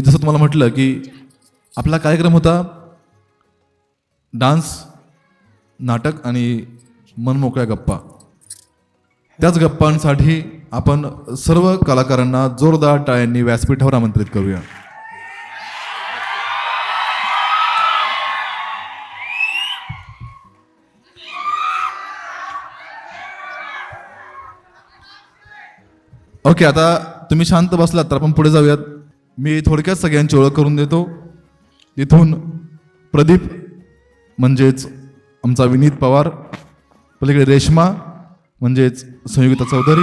मी जसं तुम्हाला म्हटलं की आपला कार्यक्रम होता डान्स नाटक आणि मनमोकळ्या गप्पा. त्याच गप्पांसाठी आपण सर्व कलाकारांना जोरदार टाळ्यांनी व्यासपीठावर आमंत्रित करूया. ओके आता तुम्ही शांत बसलात तर आपण पुढे जाऊयात. मी थोडक्यात सगळ्यांची ओळख करून देतो. इथून प्रदीप म्हणजेच आमचा विनीत पवार पलीकडे रेश्मा म्हणजेच संयुक्ता चौधरी.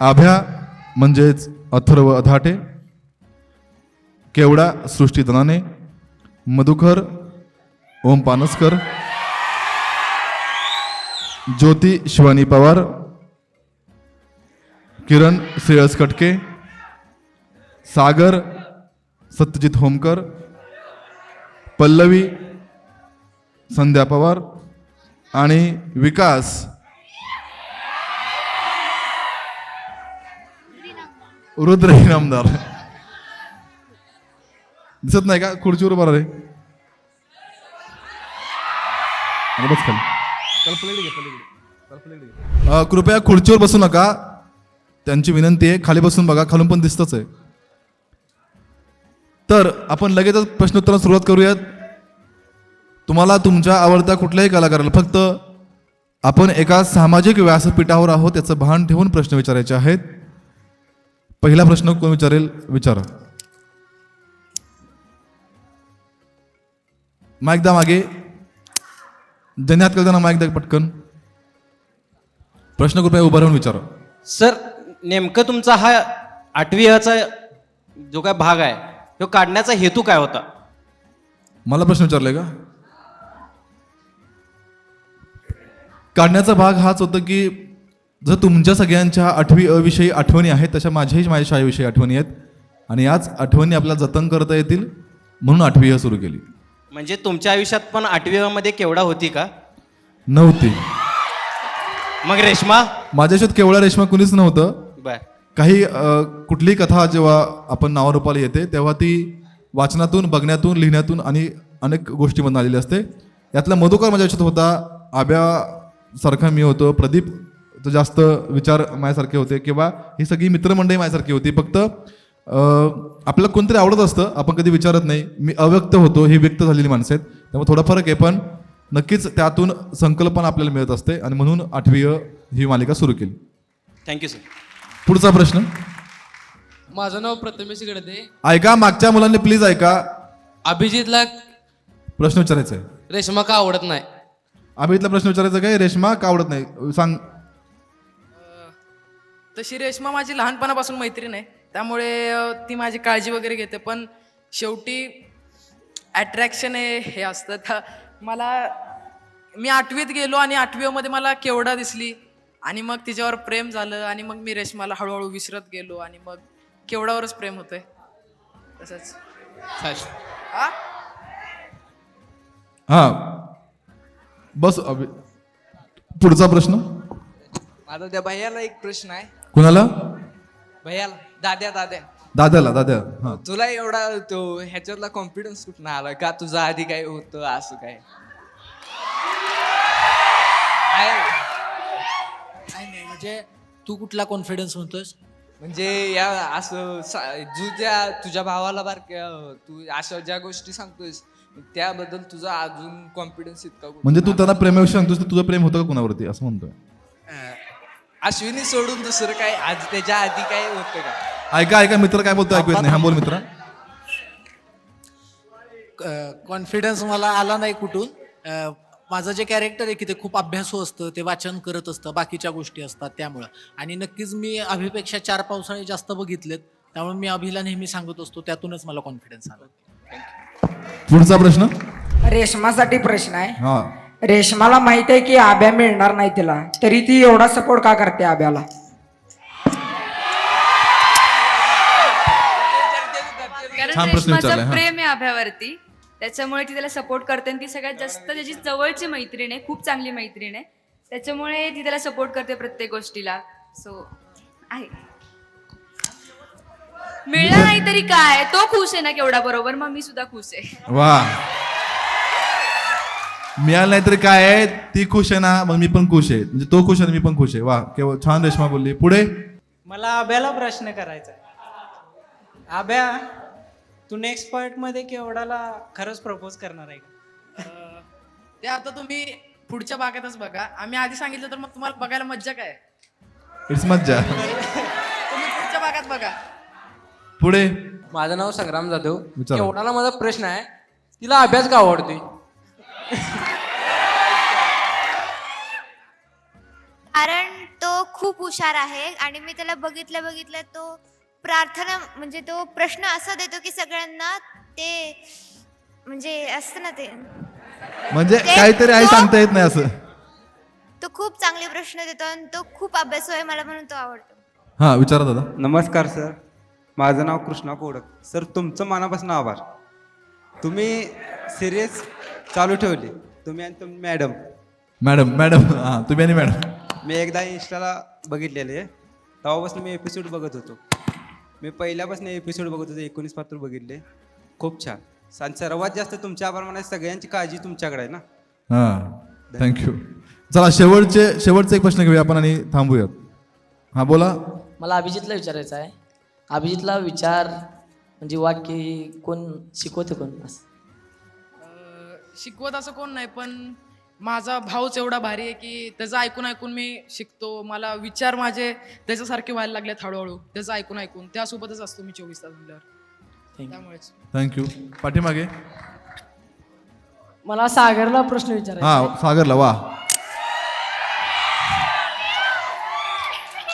आभ्या म्हणजेच अथर्व अधाटे. केवडा सृष्टी दनाने मधुकर ओम पानसकर. ज्योती शिवानी पवार. किरण श्रेयस कटके सागर सत्यजित होमकर पल्लवी संध्या पवार आणि विकास. रुद्र इनामदार दिसत नाही का? खुर्चीवर बरं रे बस खाली. कृपया खुर्चीवर बसू नका. त्यांची विनंती आहे खाली बसून बघा खालून पण दिसतच आहे. तर आपण लगेचच प्रश्नोत्तराला सुरुवात करूयात. तुम्हाला तुमच्या आवडत्या कुठल्याही कलाकाराला फक्त आपण एका सामाजिक व्यासपीठावर आहोत याचं भान ठेवून प्रश्न विचारायचे आहेत. पहिला प्रश्न कोण विचारेल? विचारा. माईक मागे. ज्यांनी हात केला माईक पटकन. प्रश्न कृपया उभा राहून विचारा. सर नेमकं तुमचा हा आठवी अचा जो काय भाग आहे तो काढण्याचा हेतू काय होता? मला प्रश्न विचारलाय का? काढण्याचा भाग हाच होता की जर तुमच्या सगळ्यांच्या आठवी अविषयी आठवणी आहेत तशा माझ्याही माझ्या शाळेविषयी आठवणी आहेत आणि याच आठवणी आपल्याला जतन करता येतील म्हणून आठवी अ सुरू केली. म्हणजे तुमच्या आयुष्यात पण आठवी मध्ये केवढा होती का? नव्हती. मग रेश्मा? माझ्या आयुष्यात केवळा रेशमा कुणीच नव्हतं. बर. काही कुठलीही कथा जेव्हा आपण नावारूपाला येते तेव्हा ती वाचनातून बघण्यातून लिहिण्यातून आणि अनेक गोष्टीमधून आलेली असते. यातला मधुकर माझ्या आयुष्यात होता आब्या सारखा मी होतो प्रदीप तर जास्त विचार माझ्यासारखे होते किंवा ही सगळी मित्रमंडळी माझ्यासारखी होती. फक्त आपल्याला कोणतरी आवडत असतं आपण कधी विचारत नाही. मी अव्यक्त होतो ही व्यक्त झालेली माणसं आहेत. त्यामुळे थोडा फरक आहे पण नक्कीच त्यातून संकल्पना आपल्याला मिळत असते आणि म्हणून आठवी अ ही मालिका सुरू केली. थँक्यू सर पुढचा प्रश्न? माझं नाव प्रथमेश गडदे. ऐका मागच्या मुलांनी प्लीज ऐका. अभिजितला प्रश्न विचारायचा आहे रेशमा का आवडत नाही. अभितला प्रश्न विचारायचा काय? रेश्मा का आवडत नाही? सांग. तशी रेश्मा माझी लहानपणापासून मैत्रीण आहे. त्यामुळे अ, ती माझी काळजी वगैरे घेते. पण शेवटी अट्रॅक्शन हे हे असतं. तर मला मी आठवीत गेलो आणि आठवीमध्ये मला केवढा दिसली. आणि मग तिच्यावर प्रेम झालं आणि मग मी रेश्माला हळूहळू विसरत गेलो आणि मग केवढावरच प्रेम होतंय. तसंच. हा? हा. बस अभि पुढचा प्रश्न? माझा त्या भैयाला एक प्रश्न आहे. कुणाला? भैयाला. दाद्या दाद्या. दादाला दादा हा. तुला एवढा तो ह्याच्यातला कॉन्फिडन्स कुठं आला? का तुझा आधी काय होतं असं काय आहे. म्हणजे तू कुठला कॉन्फिडन्स म्हणतोस म्हणजे या असं सा- तुझ्या तुझ्या भावाला बारक्या तू अशा ज्या गोष्टी सांगतोयस त्याबद्दल तुझा अजून कॉन्फिडन्स इतका म्हणजे तू त्यांना प्रेमाविषयी सांगतोस तर तुझं प्रेम होतं का कुणावरती? असं म्हणतोय. अश्विनी सोडून दुसरं काय आज त्याच्या आधी काय होतं का? ऐका ऐका मित्र काय बोलतो ऐकू येत नाही. हा बोल मित्र. कॉन्फिडन्स मला आला नाही कुठून. अं, माझं जे कॅरेक्टर आहे की ते खूप अभ्यासू असतं ते वाचन करत असतं बाकीच्या गोष्टी असतात त्यामुळं. आणि नक्कीच मी अभिपेक्षा चार पावसाळे जास्त बघितलेत त्यामुळे मी अभिला नेहमी सांगत असतो त्यातूनच मला कॉन्फिडन्स आला. पुढचा प्रश्न? रेशमासाठी प्रश्न आहे. हा. रेशमाला माहीत आहे की आब्या मिळणार नाही तिला तरी ती एवढा सपोर्ट का करते आब्याला कारण रेश्माचं हा. प्रेम आहे अभ्यावरती त्याच्यामुळे ती त्याला सपोर्ट करते आणि ती सगळ्यात जास्त त्याची जवळची मैत्रीण आहे खूप चांगली मैत्रीण आहे. त्याच्यामुळे ती त्याला सपोर्ट करते प्रत्येक गोष्टीला. सो आहे. मिळलं नाही तरी काय? तो खुश आहे ना केवढा बरोबर? मग मी सुद्धा खुश आहे. वा. मिळालं नाही तरी काय आहे? ती खुश आहे ना मग मी पण खुश आहे. म्हणजे तो खुश आहे आणि मी पण खुश आहे. वा केवळ छान रेश्मा बोलली. पुढे? मला आब्याला प्रश्न करायचा आहे. आब्या तू नेक्स्ट पार्टमध्ये केवढाला खरंच प्रपोज करणार आहे का? अं, ते आता तुम्ही पुढच्या भागातच बघा. आम्ही आधी सांगितलं तर मग तुम्हाला बघायला मज्जा काय? इट्स मज्जा. तुम्ही पुढच्या भागात बघा. पुढे. माझं नाव संग्राम जाधव. विचारा. एवढाला माझा प्रश्न आहे तिला अभ्यास का आवडतोय? कारण तो खूप हुशार आहे आणि मी त्याला बघितलं बघितलं तो प्रार्थना म्हणजे तो प्रश्न असा देतो की सगळ्यांना ते म्हणजे असतं ना ते. म्हणजे ते- काहीतरी आई सांगता येत नाही असं. तो खूप चांगले प्रश्न देतो आणि तो खूप अभ्यासू आहे मला म्हणून तो आवडतो. हा विचारा दादा. नमस्कार सर. माझं नाव कृष्णा कोडक. सर तुमचं मनापासून आभार. तुम्ही सिरियस चालू ठेवली. तुम्ही आणि तुम्ही मॅडम. मॅडम मॅडम हा तुम्ही आणि मॅडम. मी एकदा इंस्टाला बघितलेले तेव्हापासून मी एपिसोड बघत होतो. मी पहिल्यापासून एपिसोड बघत होतो एकोणीस पात्र बघितले. खूप छान. सा- सर्वात जास्त तुमच्या आभार सगळ्यांची काळजी तुमच्याकडे आहे ना? हा थँक्यू चला शेवटचे शेवटचा एक प्रश्न घेऊया आपण आणि थांबूयात. हा बोला. मला अभिजितला विचारायचं आहे. अभिजितला विचार म्हणजे वाक्य कोण शिकवते कोण? असं अं, शिकवत असं कोण नाही पण माझा भाऊच एवढा भारी आहे की त्याचं ऐकून ऐकून मी शिकतो. मला विचार माझे त्याच्यासारखे व्हायला लागलेत हळूहळू. त्याचं ऐकून ऐकून. त्यासोबतच असतो मी चोवीस तास म्हणल्यावर त्यामुळेच. थँक्यू पाठीमागे. मला सागरला प्रश्न विचारायचा हा सागरला वा.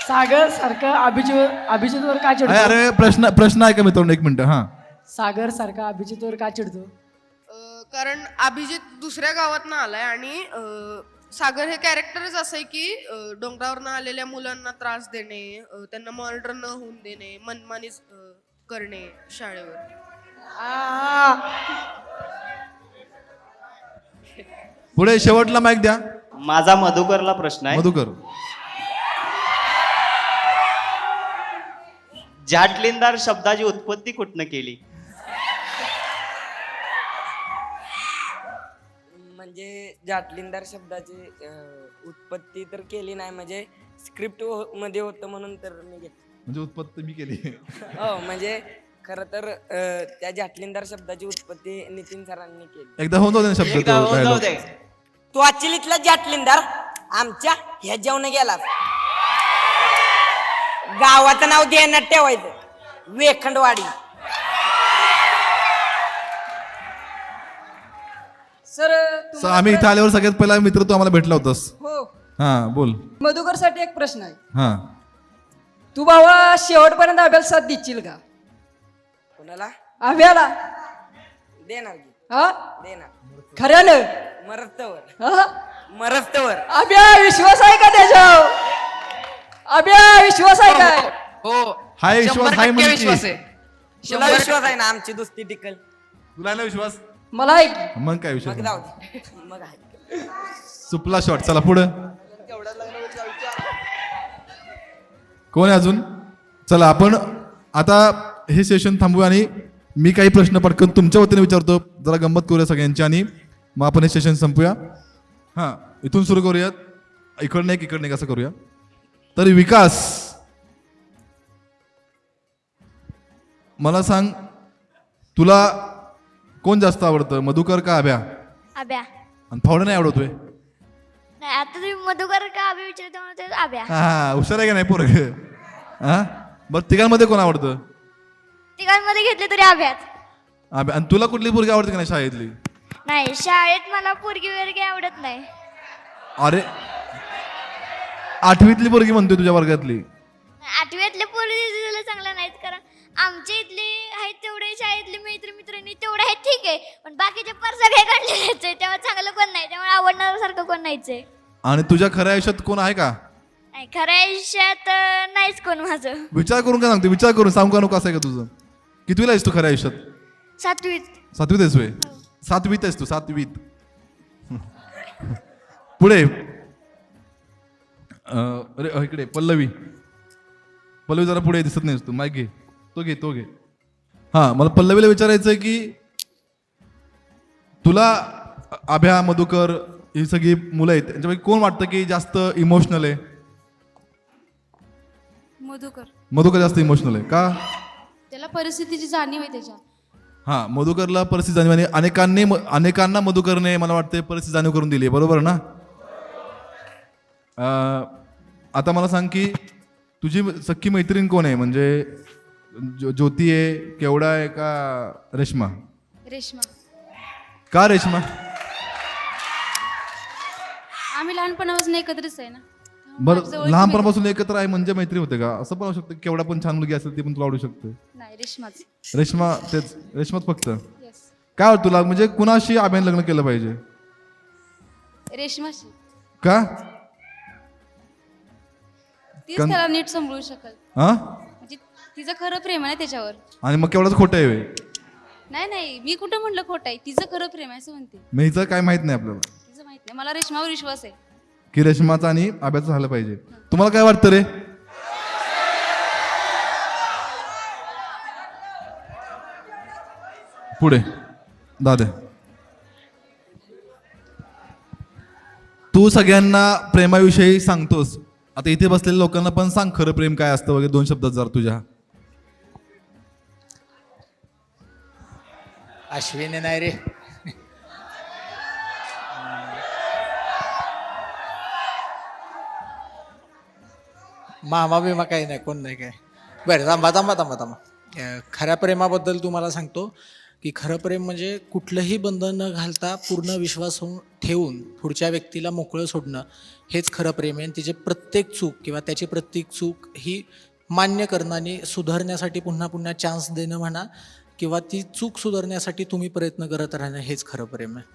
सागर सारखा अभिजित अभिजितवर का अरे अरे प्रश्न प्रश्न आहे का मित्रांनो एक मिनिट हा. सागर सारखा अभिजितवर का चिडतो? कारण अभिजित दुसऱ्या गावातनं आलाय आणि अ, सागर हे कॅरेक्टरच असं आहे की डोंगरावरनं आलेल्या मुलांना त्रास देणे त्यांना मॉनिटर न होऊन देणे मनमानी करणे शाळेवर. पुढे शेवटला माईक द्या. माझा मधुकरला प्रश्न आहे. मधुकर. जाटलिंदार शब्दाची उत्पत्ती कुठनं केली? म्हणजे जाटलिंदार शब्दाची उत्पत्ती तर केली नाही. म्हणजे स्क्रिप्टमध्ये होतं म्हणून तर मी घेतलं. म्हणजे उत्पत्ती मी केली. हो म्हणजे खरं तर अ, त्या जाटलिंदार शब्दाची उत्पत्ती नितीन सरांनी केली. एकदा होऊन जाऊ दे ना शब्द एकदा तो होऊन जाऊ dialogue. दे. तो अचिलीतला जाटलिंदार आमच्या ह्या जेवण गेला गावाचं नाव ध्यानात ठेवायचं. वेखंडवाडी. सर आम्ही इथे आल्यावर सगळ्यात पहिला मित्र तू आम्हाला भेटला होतास. हो. हा बोल. मधुकरसाठी एक प्रश्न आहे. हा. तू भावा शेवटपर्यंत अभ्यास साथ देशील का? कोणाला? अभ्याला. देणार की हा? देणार खऱ्यानं मरस्तवर हा? मरस्तवर अभ्या विश्वास आहे का त्याच्यावर? अभ्या विश्वास आहे काय? हो. हाय विश्वास शंभर हाय टक्के म्हणते. विश्वास आहे. तुला शंभर विश्वास आहे ना आमची दोस्ती टिकल. तुला नाही विश्वास? मला आहे की मग काय विश्वास मग जाऊ दे. मग आहे. सुपला शॉट चला पुढं. कोण आहे अजून? चला आपण आता हे सेशन थांबूया आणि मी काही प्रश्न पटकन तुमच्या वतीने विचारतो. जरा गंमत करूया सगळ्यांची आणि मग आपण हे सेशन संपूया. हां इथून सुरू करूयात. इकडनं एक इकडनं एक असं करूया. तर विकास. मला सांग तुला कोण जास्त आवडतं मधुकर का अभ्या? आब्या आणि फावडं नाही आवडतोय? नाही आता तुम्ही मधुकर का आब्या विचारतो म्हणून हा हा हुशार आहे का नाही पोरग? हा? बरं तिघांमध्ये कोण आवडतं? तिघांमध्ये घेतले तरी आब्यात अबे, आणि तुला कुठली पोरगी आवडते का नाही शाळेतली? नाही शाळेत मला पोरगी वगैरे आवडत नाही. अरे आठवीतली पोरगी म्हणतोय तुझ्या वर्गातली. आठव्यातले पोरगी चांगलं नाहीत कारण आमच्या इथले आहेत तेवढे शाळेतले मैत्री मित्रांनी तेवढे आहेत ठीक आहे. पण बाकीचे पार सगळे काढलेलेच आहे. तेव्हा चांगलं कोण नाही? त्यामुळे आवडणार सारखं कोण नाहीच आहे. आणि तुझ्या खऱ्या आयुष्यात कोण आहे का? नाही खऱ्या आयुष्यात अं, नाहीच कोण माझं. विचार करून का सांगते? विचार करून सांगू का नको असं आहे का तुझं? कितवीला आहेस तू खऱ्या आयुष्यात? सातवीत. सातवीत आहेस वे सातवीत आहेस तू सातवीत. पुढे. अं, अरे अ, इकडे पल्लवी. पल्लवी जरा पुढे दिसत नाहीस तू. माहिती तो घे तो घे. हां मला पल्लवीला विचारायचं आहे की तुला अभ्या मधुकर ही सगळी मुलं आहेत त्यांच्यापैकी कोण वाटतं की जास्त इमोशनल आहे? मधुकर. मधुकर जास्त इमोशनल आहे का? त्याला परिस्थितीची जाणीव आहे त्याच्या. हां मधुकरला परिस्थिती जाणीव आणि अनेकांनी अनेकांना मधुकरने मला वाटते परिस्थिती जाणीव करून दिली आहे बरोबर ना? अं, आता मला सांग की तुझी सख्खी मैत्रीण कोण आहे? म्हणजे ज्यो- ज्योती आहे केवढा आहे का रेश्मा? रेश्मा. का रेश्मा? आम्ही लहानपणापासून एकत्रच आहे ना. बरं लहानपणापासून एकत्र आहे म्हणजे मैत्री होते का? असं पण होऊ शकतं केवढा पण छान मुलगी असेल ती पण तुला आवडू शकते. नाही रेश्माच. रेश्मा तेच रेश्माच फक्त. येस काय वाटतं तुला? म्हणजे कुणाशी अभियान लग्न केलं पाहिजे? रेश्माशी. का? तीच कन- त्याला नीट सांभाळू शकल. हा? तिचं खरं प्रेम आहे ना त्याच्यावर. आणि मग केवढाच खोटं आहे नाही नाही मी कुठं म्हटलं खोटं आहे? तिचं खरं प्रेम आहे असं म्हणते. मग हिचं काय माहीत नाही आपल्याला? तिचं माहीत नाही. मला रेश्मावर विश्वास आहे. की रेशमाचा आणि अभ्याचं झालं पाहिजे. तुम्हाला काय वाटतं रे? पुढे. दादा. तू सगळ्यांना प्रेमाविषयी सांगतोस. आता इथे बसलेल्या लोकांना पण सांग खरं प्रेम काय असतं वगैरे दोन शब्दात जर तुझ्या. अश्विनी नाही रे. मामा बिमा काही नाही कोण नाही काय. बरं थांबा थांबा थांबा थांबा. खऱ्या प्रेमाबद्दल तुम्हाला सांगतो की खरं प्रेम म्हणजे कुठलंही बंधन न घालता पूर्ण विश्वास होऊन ठेवून पुढच्या व्यक्तीला मोकळं सोडणं हेच खरं प्रेम आहे. आणि तिचे प्रत्येक चूक किंवा त्याची प्रत्येक चूक ही मान्य करणं आणि सुधारण्यासाठी पुन्हा पुन्हा चान्स देणं म्हणा किंवा ती चूक सुधारण्यासाठी तुम्ही प्रयत्न करत राहणं हेच खरं प्रेम आहे.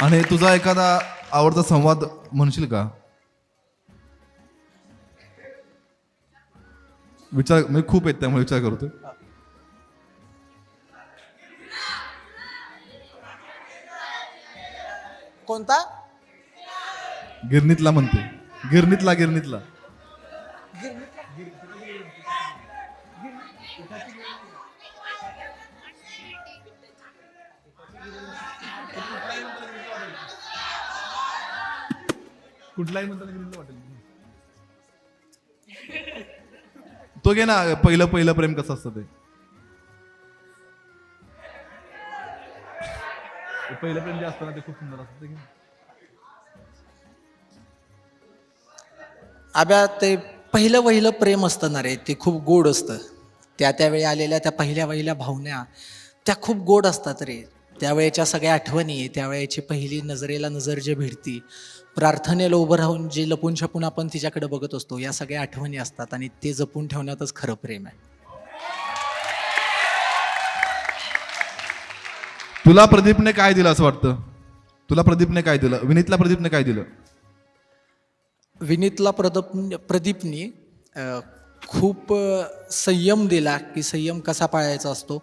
आणि तुझा एखादा आवडता संवाद म्हणशील का? विचार म्हणजे खूप आहेत त्यामुळे विचार करतो कोणता? गिरणीतला म्हणते. गिरणीतला गिरणीतला. कुठलाही म्हणताना वाटेल. तो घे ना पहिलं पहिलं प्रेम कसं असतं ते. ते पहिलं प्रेम जे असतं ना ते खूप सुंदर असतं. आब्या ते पहिलं पहिलं प्रेम असतं ना रे ते खूप गोड असतं. त्या त्यावेळी आलेल्या त्या पहिल्या पहिल्या भावना त्या खूप गोड असतात रे. त्यावेळेच्या सगळ्या आठवणी त्यावेळेची पहिली नजरेला नजर जे भिडती प्रार्थनेला उभं राहून जे लपून छपून आपण तिच्याकडे बघत असतो या सगळ्या आठवणी असतात आणि ते जपून ठेवण्यातच खरं प्रेम आहे. तुला प्रदीपने काय दिलं असं वाटतं? तुला प्रदीपने काय दिलं? विनीतला प्रदीपने काय दिलं? विनीतला प्रदप प्रदीपनी खूप संयम दिला की संयम कसा पाळायचा असतो?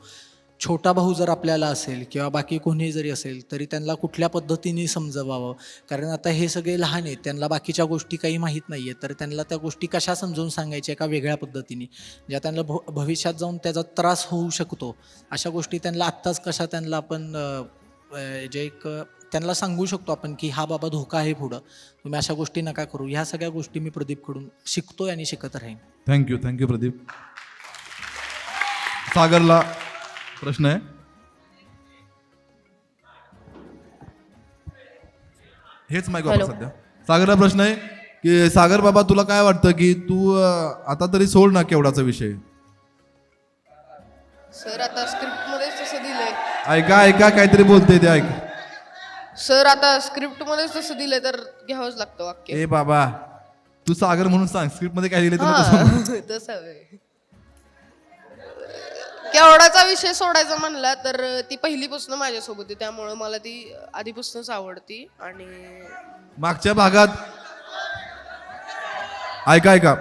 छोटा भाऊ जर आपल्याला असेल किंवा बाकी कोणी जरी असेल तरी त्यांना कुठल्या पद्धतीने समजवावं? कारण आता हे सगळे लहान आहेत त्यांना बाकीच्या गोष्टी काही माहीत नाही आहेत तर त्यांना त्या गोष्टी कशा समजवून सांगायच्या एका वेगळ्या पद्धतीने? ज्या त्यांना भ भविष्यात जाऊन त्याचा त्रास होऊ शकतो अशा गोष्टी त्यांना आत्ताच कशा त्यांना आपण जे एक त्यांना सांगू शकतो आपण की हा बाबा धोका आहे पुढं. तुम्ही अशा गोष्टी नका करू. ह्या सगळ्या गोष्टी मी प्रदीपकडून शिकतोय आणि शिकत राहीन. Thank you thank you Pradeep. सागरला प्रश्न आहे? हेच माहिती वापर सध्या. सागरला प्रश्न आहे की सागर बाबा तुला काय वाटतं की तू आता तरी सोड ना केवढाचा विषय? सर आता स्क्रिप्ट मध्येच तसं दिलंय. ऐका ऐका काहीतरी बोलते ते ऐक. सर आता स्क्रिप्ट मध्येच तसं दिलंय तर घ्यावंच लागतं वाक्य. ए बाबा तू सागर म्हणून सांग. स्क्रिप्टमध्ये काय लिहिले तुला तसं हा, तसं. केवडाचा विषय सोडायचा म्हणला तर ती पहिलीपासून माझ्यासोबत आहे त्यामुळं मला ती आधीपासूनच आवडती आणि मागच्या भागात ऐका ऐका.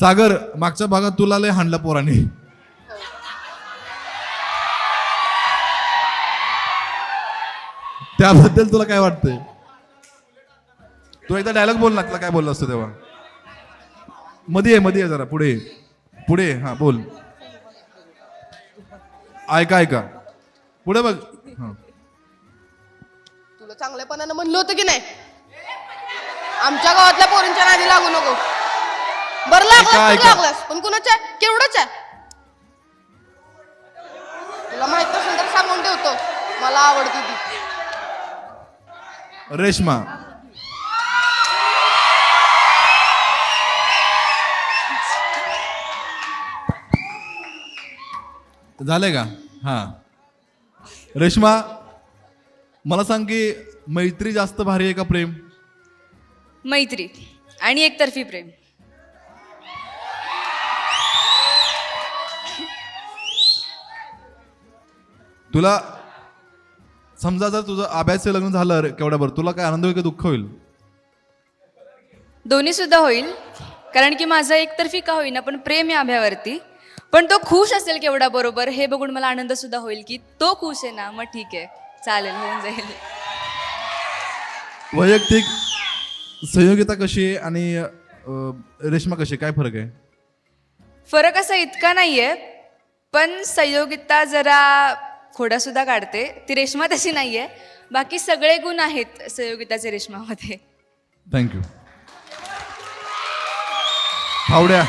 सागर मागच्या भागात तुला लय हाणला पोराने. त्याबद्दल तुला काय वाटतंय? तू एकदा डायलॉग बोल ना तुला काय बोलला असतो तेव्हा. मध्ये ये मध्ये ये जरा पुढे ये. पुढे हा बोल. ऐका ऐका. पुढे बघ. हा. तुला चांगल्यापणानं म्हणलं होतं की नाही? आमच्या गावातल्या पोरींच्या नादी लागू नको. बरं ऐका, ऐका. लागलास. पण कुणाच्या आहे? केवढंच आहे? तुला माहीत असेल तर सांगून ठेवतो. मला आवडती ती. रेश्मा. झालंय का? हा. रेश्मा मला सांग की मैत्री जास्त भारी आहे का प्रेम? मैत्री आणि एकतर्फी प्रेम. तुला समजा जर तुझं आब्याचं लग्न झालं रे केवढ्यावर तुला काय आनंद होईल का दुःख होईल? दोन्ही सुद्धा होईल कारण की माझं एकतर्फी का होईना पण प्रेम आहे आभ्यावरती पण तो खुश असेल केवढा बरोबर हे बघून मला आनंद सुद्धा होईल की तो खुश आहे ना मग ठीक आहे चालेल होऊन जाईल. वैयक्तिक संयोगिता कशी आहे आणि अं, रेश्मा कशी आहे? काय फरक आहे? फरक असा इतका नाहीये पण संयोगिता जरा खोडा सुद्धा काढते. ती रेश्मा तशी नाहीये बाकी सगळे गुण आहेत संयोगिताचे रेश्मामध्ये. थँक्यू फावड्या.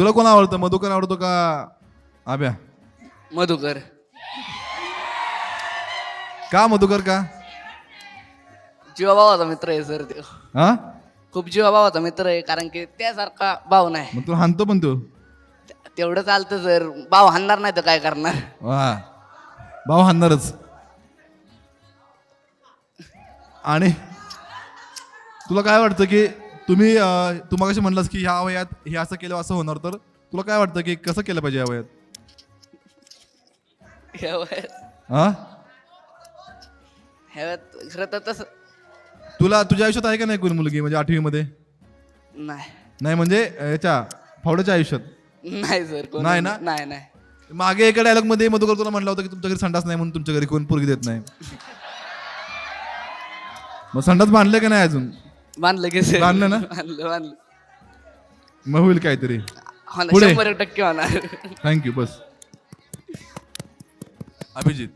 तुला कोण आवडतं? मधुकर आवडतो का आब्या? मधुकर. का मधुकर का? जीवाभावाचा मित्र आहे सर तो. हा? खूप जीवाभावाचा मित्र आहे कारण की त्यासारखा भाव नाही. मग तुला हाणतो पण तू? तेवढं चालतं सर. भाव हाणणार नाही तर काय करणार? वा. भाऊ हाणणारच. आणि तुला काय वाटतं की तुम्ही अं, तू मगाशी म्हणलास की ह्या वयात हे असं केलं असं होणार तर तुला काय वाटतं की कसं केलं पाहिजे या वयात? ह्या वयात? हा? ह्या वयात खरं तर तसं तुला तुझ्या आयुष्यात आहे का नाही कोणी मुलगी म्हणजे आठवीमध्ये? नाही. नाही म्हणजे याच्या फावड्याच्या आयुष्यात? नाही सर नाही ना? नाही नाही. मागे एका डायलॉगमध्ये मधुकर तुला म्हटलं होतं की तुमच्या घरी संडास नाही म्हणून तुमच्या घरी कोण पोरगी देत नाही. मग संडास बांधले का नाही अजून? बांधलं की सर. बांधलं ना? बांधलं बांधलं मग होईल काहीतरी. होणार पुढे. शंभर टक्के होणार. थँक्यू बस. अभिजित.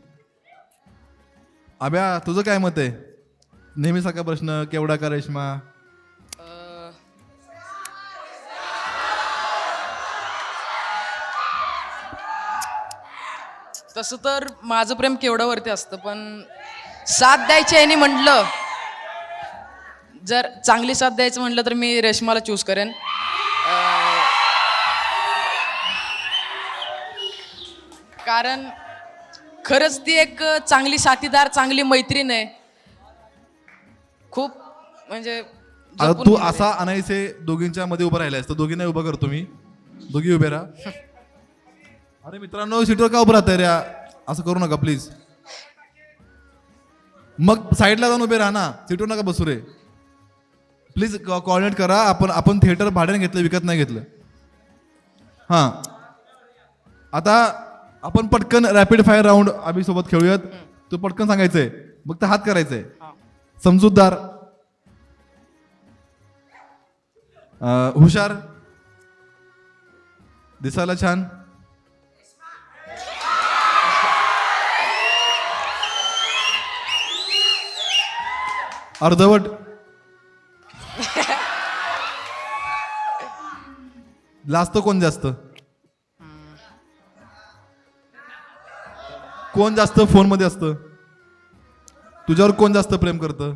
अभ्या तुझं काय मत आहे? नेहमीसारखा प्रश्न केवढा का रेश्मा? तसं तर माझं प्रेम केवढ्यावरती असतं पण साथ द्यायची आहे म्हटलं जर चांगली साथ द्यायचं म्हटलं तर मी रेशमाला चूज करेन. कारण खरंच ती एक चांगली साथीदार चांगली मैत्रीण आहे. खूप म्हणजे आता जपून तू घेते. असा अनायसे दोघींच्या मध्ये उभा राहिलायस तर दोघींना उभा करतो मी दोघी उभे राहा. अरे मित्रांनो सीटवर का उभं राहताय रे? असं करू नका प्लीज मग साईडला जाऊन उभे राहा ना. सीटवर नका बसू रे. प्लीज कॉर्डिनेट करा आपण आपण थिएटर भाड्याने घेतलं विकत नाही घेतलं. हां. आता आपण पटकन रॅपिड फायर राऊंड आम्ही सोबत खेळूयात. तू पटकन सांगायचंय. मग तर हात करायचंय. समजूतदार. हुशार. दिसायला छान. अर्धवट. लाजतो कोण जास्त? कोण जास्त फोनमध्ये असतं? तुझ्यावर कोण जास्त प्रेम करतं?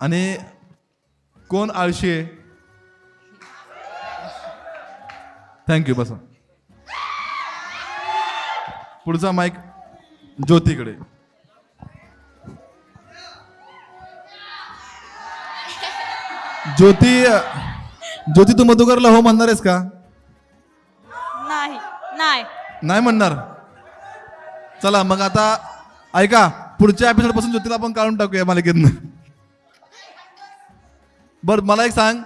आणि कोण आळशी आहे? थँक्यू बसा. पुढचा माईक ज्योतीकडे. ज्योती ज्योती तू मधुकरला हो म्हणणार आहेस का? नाही नाही. नाही म्हणणार? चला मग आता ऐका पुढच्या एपिसोडपासून ज्योतीला आपण काढून टाकूया मालिकेतनं. बर मला एक सांग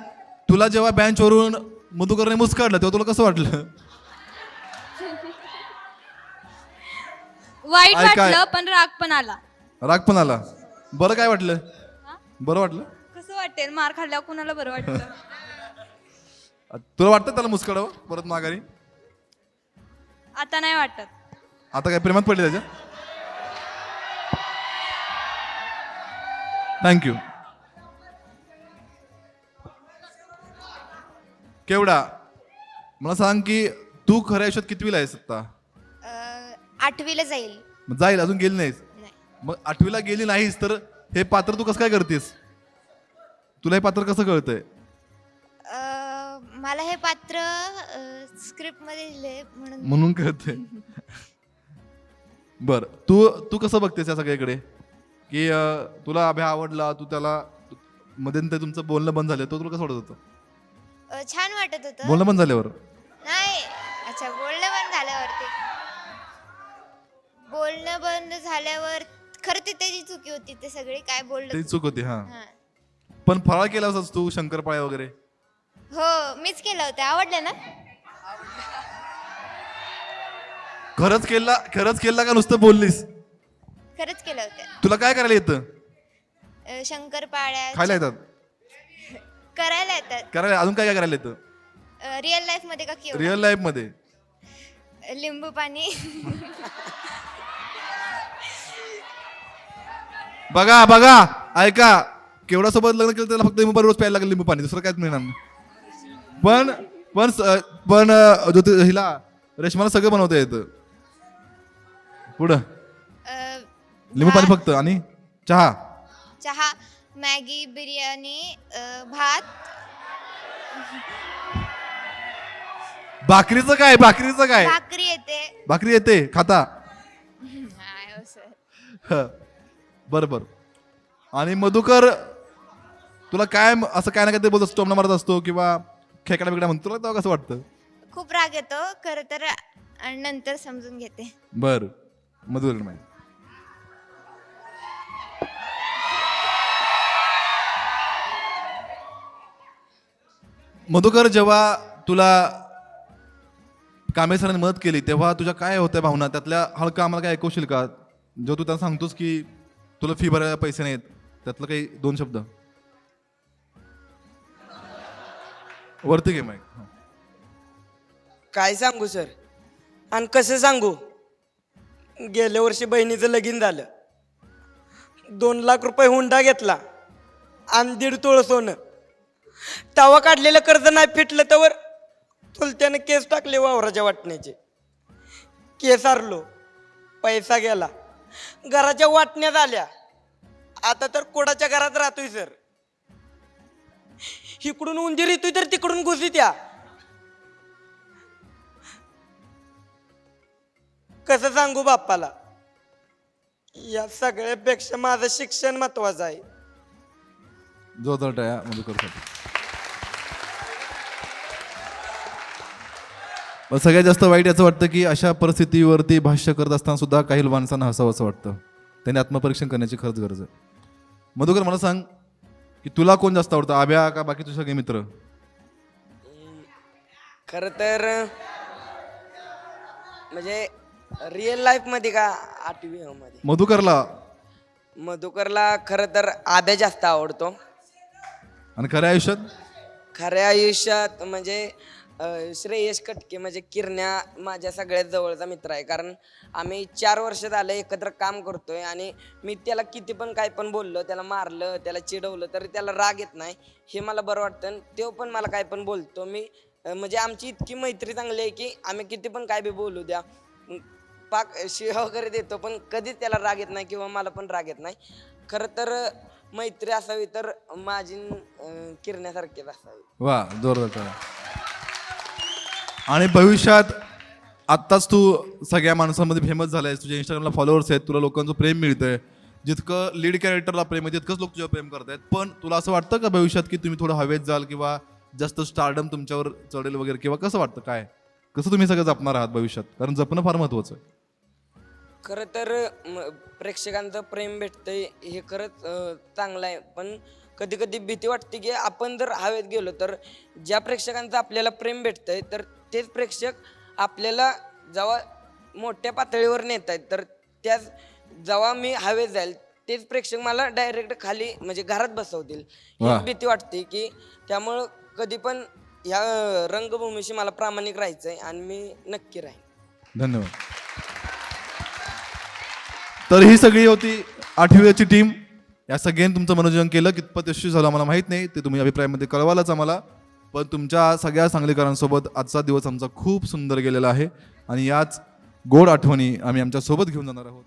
तुला जेव्हा बेंचवरून मधुकरने मुस्काडलं तेव्हा तुला कसं वाटलं? वाईट ऐका- वाटलं पण राग पण आला. राग पण आला. बरं काय वाटलं? बरं वाटलं? वाटेल मार खाल्ल्यावर कुणाला बरं वाटतं? तुला वाटतं त्याला मुस्कडावं परत माघारी? आता नाही वाटत. आता काय प्रेमात पडले त्याच्या? थँक्यू केवढा? मला सांग की तू खऱ्या आयुष्यात कितवीला आहेस आता? आठवीला जाईल. मग जाईल अजून गेली नाहीस. मग आठवीला गेली नाहीस तर हे पात्र तू कसं काय करतेस? तुला हे पात्र कसं कळतंय? मला हे पात्र स्क्रिप्टमध्ये लिहिले म्हणून. म्हणून कळतंय. बर तू तू कसं बघतेस या सगळ्याकडे की अं, तुला अभ्या आवडला तू त्याला मध्यंतर तुमचं बोलणं बंद झालं तो तुला कसं वाटत होतं? छान वाटत होतं. बोलणं बंद झाल्यावर? नाही अच्छा बोलणं बंद झाल्यावरती. बोलणं बंद झाल्यावर खरं ते त्याची चुकी होती ते सगळे काय बोललं ते चूक होती हा. हा. पण फराळ केला होतास तू शंकरपाळ्या वगैरे? हो मीच केलं होतं. आवडलं ना? खरंच केला खरंच केला का नुसतं बोललीस? खरंच केलं होतं. तुला काय करायला येतं? अं, शंकरपाळ्या खायला येतात. करायला येतात. करायला अजून काय काय करायला येतं? रिअल लाईफमध्ये का केवढं रिअल लाईफमध्ये. लिंबू पाणी. बघा बघा ऐका. केवढा सोबत लग्न केलं त्याला फक्त लिंबू पाणी रोज प्यायला लागेल लिंबू पाणी दुसरं काहीच मिळणार नाही पण पण पण अं, जो ते- हिला रेशमाला सगळं बनवता येतं. पुढं. लिंबू पाणी फक्त आणि? चहा. चहा मॅगी बिर्याणी भात. भाकरीचं काय भाकरीचं काय? भाकरी येते. भाकरी येते खाता. बरं आणि मधुकर तुला काय म- असं काय ना काय ते बोलत टोमणा मारत असतो किंवा खेकडा बिकडा म्हणतो तुला तेव्हा कसं वाटतं? खूप राग येतो खरं तर अं, नंतर समजून घेते. बर. मधुकर माहिती मधुकर जेव्हा तुला कामे सरांनी मदत केली तेव्हा तुझ्या काय होत्या भावना? त्यातल्या हलका आम्हाला काय ऐकवशील का? जो तू त्यांना सांगतोस की तुला फी भरायला पैसे नाहीत त्यातलं काही दोन शब्द. वरती घे माईक हा. काय सांगू सर आणि कसं सांगू? गेल्या वर्षी बहिणीचं लगीन झालं. दोन लाख रुपये हुंडा घेतला आणि दीड तोळ सोनं. तवा काढलेलं कर्ज नाही फिटलं तर चुलत्यानं केस टाकले वावराच्या वाटण्याचे. केस हरलो पैसा गेला. घराच्या वाटण्या झाल्या. आता तर कोणाच्या घरात राहतोय सर इकडून उंदीर येतोय तर तिकडून घुसली त्या कसं सांगू बाप्पाला? या सगळ्यापेक्षा माझं शिक्षण महत्वाचं आहे. जोरदार टाळ्या मधुकरसाठी म्हणजे पण सगळ्यात जास्त वाईट याचं वाटतं की अशा परिस्थितीवरती भाष्य करत असताना सुद्धा काही माणसांना हसावं असं वाटतं. त्यांनी आत्मपरीक्षण करण्याची खरंच गरज आहे. मधुकर मला सांग की तुला कोण जास्त आवडतं आभ्या का बाकी तुझे सगळे मित्र? खर तर म्हणजे रिअल लाईफमध्ये का आठवी मध्ये मधुकरला? मधुकरला खरं तर आद्या जास्त आवडतो. आणि खऱ्या आयुष्यात? खऱ्या आयुष्यात म्हणजे श्रेयश कटके म्हणजे किरण्या माझ्या सगळ्यात जवळचा मित्र आहे. कारण आम्ही चार वर्ष झालं एकत्र काम करतोय आणि मी त्याला किती पण काय पण बोललो त्याला मारलं त्याला चिडवलं तरी त्याला राग येत नाही. हे मला बरं वाटतं आणि तो पण मला काय पण बोलतो. मी म्हणजे आमची इतकी मैत्री चांगली आहे की आम्ही किती पण काय बी बोलू द्या पाक शिव वगैरे देतो पण कधीच त्याला राग येत नाही किंवा मला पण राग येत नाही. खरं तर मैत्री असावी तर माझी अं, किरण्यासारखीच असावी. वा जोरदार आणि भविष्यात आत्ताच तू सगळ्या माणसांमध्ये फेमस झालायस तुझ्या इंस्टाग्रामला फॉलोअर्स आहेत तुला लोकांचं प्रेम मिळतंय. जितकं लीड कॅरेक्टरला प्रेम आहे तितकंच लोक तुझ्या प्रेम करतायत. पण तुला असं वाटतं का भविष्यात की तुम्ही थोडं हवेत जाल किंवा जास्त स्टारडम तुमच्यावर चढेल वगैरे? किंवा कसं वाटतं? काय? कसं तुम्ही सगळं जपणार आहात भविष्यात? कारण जपणं फार महत्वाचं आहे. खरं तर म- प्रेक्षकांचं प्रेम भेटतंय हे खरंच अं, चांगलं आहे. पण कधी कधी भीती वाटते की आपण जर हवेत गेलो तर ज्या प्रेक्षकांचं आपल्याला प्रेम भेटतंय तर तेच प्रेक्षक आपल्याला जेव्हा मोठ्या पातळीवर नेत आहेत तर त्याच जेव्हा मी हवेत जाईल तेच प्रेक्षक मला डायरेक्ट खाली म्हणजे घरात बसवतील. हीच भीती वाटते की त्यामुळं कधी पण ह्या रंगभूमीशी मला प्रामाणिक राहायचं आहे आणि मी नक्की राहीन. धन्यवाद. तर ही सगळी होती आठवीची टीम. या सगळ्यांनी तुमचं मनोरंजन केलं कितपत यशस्वी झालं आम्हाला माहीत नाही ते तुम्ही अभिप्रायामध्ये कळवालच आम्हाला. पण तुमच्या सगळ्या सांगलीकरांसोबत आजचा दिवस आमचा खूप सुंदर गेलेला आहे. आणि याच गोड आठवणी आम्ही आमच्यासोबत घेऊन जाणार आहोत.